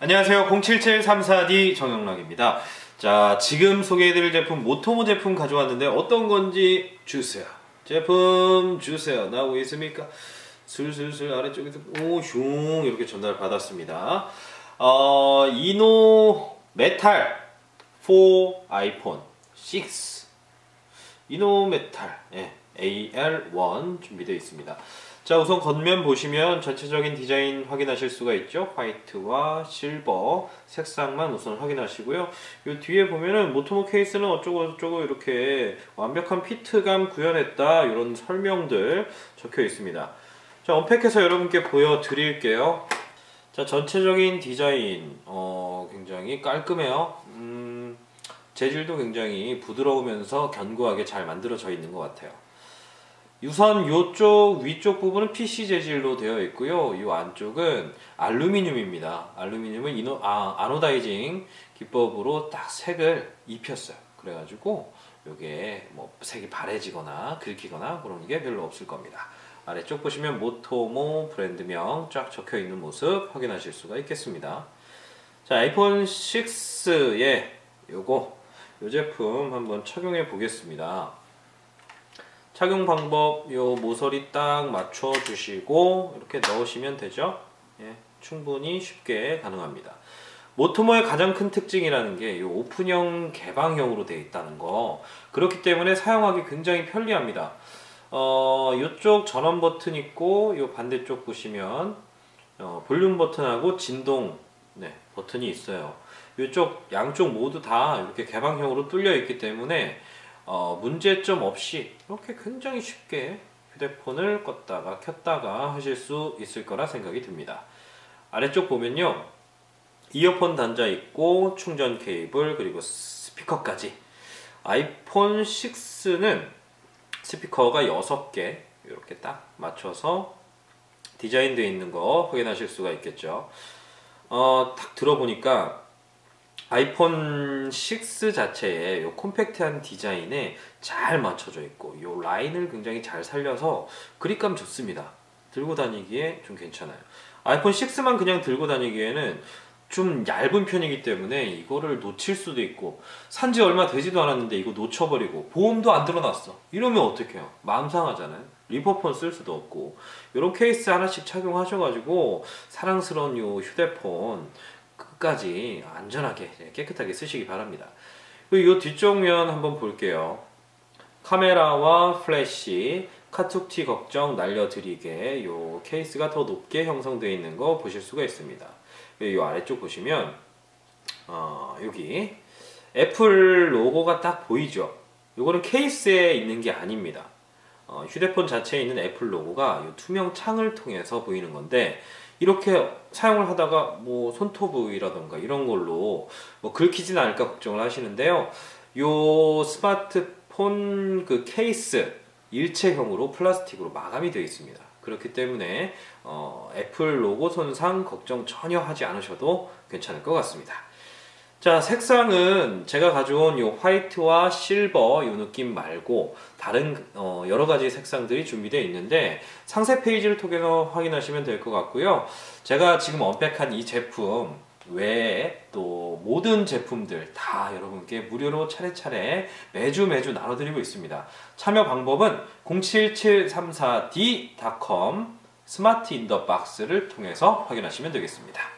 안녕하세요. 07734D 정영락입니다. 자 지금 소개해드릴 제품 모토모 제품 가져왔는데 어떤 건지 주세요. 제품 주세요. 나오고 있습니까? 슬슬슬 아래쪽에서 오슝 이렇게 전달 받았습니다. 어, 이노 메탈 4 아이폰 6 이노 메탈 예, AR1 준비되어 있습니다 자 우선 겉면 보시면 전체적인 디자인 확인하실 수가 있죠? 화이트와 실버 색상만 우선 확인하시고요. 이 뒤에 보면은 모토모 케이스는 어쩌고 저쩌고 이렇게 완벽한 피트감 구현했다 이런 설명들 적혀 있습니다. 자 언팩해서 여러분께 보여드릴게요. 자 전체적인 디자인 어, 굉장히 깔끔해요. 음, 재질도 굉장히 부드러우면서 견고하게 잘 만들어져 있는 것 같아요 우선 이쪽 위쪽 부분은 PC 재질로 되어 있고요. 이 안쪽은 알루미늄입니다. 알루미늄을 이노, 아, 아노다이징 기법으로 딱 색을 입혔어요. 그래가지고 이게 뭐 색이 바래지거나 긁히거나 그런 게 별로 없을 겁니다. 아래쪽 보시면 모토모 브랜드명 쫙 적혀 있는 모습 확인하실 수가 있겠습니다. 자, 아이폰 6에 요거 요 제품 한번 착용해 보겠습니다. 착용 방법 요 모서리 딱 맞춰 주시고 이렇게 넣으시면 되죠? 예, 충분히 쉽게 가능합니다. 모토모의 가장 큰 특징이라는 게요 오픈형 개방형으로 되어 있다는 거. 그렇기 때문에 사용하기 굉장히 편리합니다. 어, 이쪽 전원 버튼 있고 요 반대쪽 보시면 어, 볼륨 버튼하고 진동 네, 버튼이 있어요. 이쪽 양쪽 모두 다 이렇게 개방형으로 뚫려 있기 때문에 어, 문제점 없이 이렇게 굉장히 쉽게 휴대폰을 껐다가 켰다가 하실 수 있을 거라 생각이 듭니다. 아래쪽 보면요. 이어폰 단자 있고 충전 케이블 그리고 스피커까지 아이폰 6는 스피커가 6개 이렇게 딱 맞춰서 디자인되어 있는 거 확인하실 수가 있겠죠. 어, 딱 들어보니까 아이폰 6 자체에 요 콤팩트한 디자인에 잘 맞춰져 있고 요 라인을 굉장히 잘 살려서 그립감 좋습니다. 들고 다니기에 좀 괜찮아요. 아이폰 6만 그냥 들고 다니기에는 좀 얇은 편이기 때문에 이거를 놓칠 수도 있고 산 지 얼마 되지도 않았는데 이거 놓쳐버리고 보험도 안 들어놨어 이러면 어떡해요 마음 상하잖아요 리퍼폰 쓸 수도 없고 이런 케이스 하나씩 착용하셔가지고 사랑스러운 요 휴대폰 끝까지 안전하게 깨끗하게 쓰시기 바랍니다. 그리고 이 뒤쪽 면 한번 볼게요. 카메라와 플래시, 카툭티 걱정 날려드리게 이 케이스가 더 높게 형성되어 있는 거 보실 수가 있습니다. 이 아래쪽 보시면 어, 여기 애플 로고가 딱 보이죠? 이거는 케이스에 있는 게 아닙니다. 어, 휴대폰 자체에 있는 애플 로고가 이 투명 창을 통해서 보이는 건데 이렇게 사용을 하다가 뭐 손톱이라던가 이런 걸로 뭐 긁히진 않을까 걱정을 하시는데요. 요 스마트폰 그 케이스 일체형으로 플라스틱으로 마감이 되어 있습니다. 그렇기 때문에 어, 애플 로고 손상 걱정 전혀 하지 않으셔도 괜찮을 것 같습니다. 자 색상은 제가 가져온 요 화이트와 실버 요 느낌 말고 다른 어, 여러 가지 색상들이 준비되어 있는데 상세 페이지를 통해서 확인하시면 될 것 같고요. 제가 지금 언팩한 이 제품 외에 또 모든 제품들 다 여러분께 무료로 차례차례 매주 매주 나눠드리고 있습니다. 참여 방법은 07734d.com 스마트 인더 박스를 통해서 확인하시면 되겠습니다